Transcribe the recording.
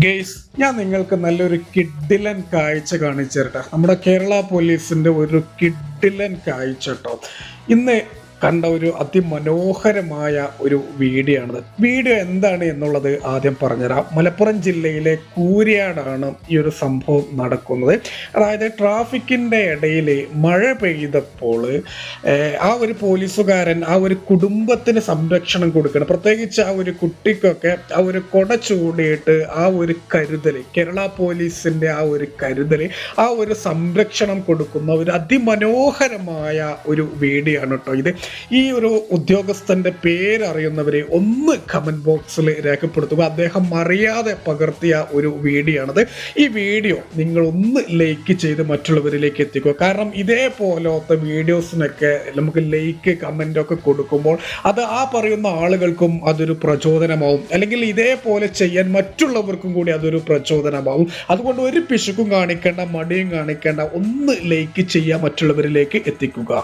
Guys ഞാൻ നിങ്ങൾക്ക് നല്ലൊരു കിഡിലൻ കാഴ്ച കാണിച്ചു തരട്ടെ നമ്മുടെ കേരള പോലീസിന്റെ ഒരു കിഡിലൻ കാഴ്ച കേട്ടോ. ഇന്ന് കണ്ട ഒരു അതിമനോഹരമായ ഒരു വീഡിയോ വീഡിയോ എന്താണ് എന്നുള്ളത് ആദ്യം പറഞ്ഞുതരാം. മലപ്പുറം ജില്ലയിലെ കൂരിയാടാണ് ഈ ഒരു സംഭവം നടക്കുന്നത്. അതായത് ട്രാഫിക്കിന്റെ ഇടയിൽ മഴ പെയ്തപ്പോൾ ആ ഒരു പോലീസുകാരൻ ആ ഒരു കുടുംബത്തിന് സംരക്ഷണം കൊടുക്കണം. പ്രത്യേകിച്ച് ആ ഒരു കുട്ടിക്കൊക്കെ ആ ഒരു കൊട ചൂടിയിട്ട് ആ ഒരു കരുതൽ കേരള പോലീസിന്റെ ആ ഒരു കരുതൽ ആ ഒരു സംരക്ഷണം കൊടുക്കുന്ന ഒരു അതിമനോഹരമായ ഒരു വീഡിയോ ആണ് കേട്ടോ ഇത്. ഈ ഒരു ഉദ്യോഗസ്ഥന്റെ പേരറിയുന്നവരെ ഒന്ന് കമന്റ് ബോക്സിൽ രേഖപ്പെടുത്തുക. അദ്ദേഹം അറിയാതെ പകർത്തിയ ഒരു വീഡിയോ ആണത് ഈ വീഡിയോ നിങ്ങൾ ഒന്ന് ലൈക്ക് ചെയ്ത് മറ്റുള്ളവരിലേക്ക് എത്തിക്കുക. കാരണം ഇതേപോലത്തെ വീഡിയോസിനൊക്കെ നമുക്ക് ലൈക്ക് കമന്റ് ഒക്കെ കൊടുക്കുമ്പോൾ അത് ആ പറയുന്ന ആളുകൾക്കും അതൊരു പ്രചോദനമാവും. അല്ലെങ്കിൽ ഇതേപോലെ ചെയ്യാൻ മറ്റുള്ളവർക്കും കൂടി അതൊരു പ്രചോദനമാവും. അതുകൊണ്ട് ഒരു പിശുക്കും കാണിക്കേണ്ട മടിയും കാണിക്കേണ്ട ഒന്ന് ലൈക്ക് ചെയ്യുക മറ്റുള്ളവരിലേക്ക് എത്തിക്കുക.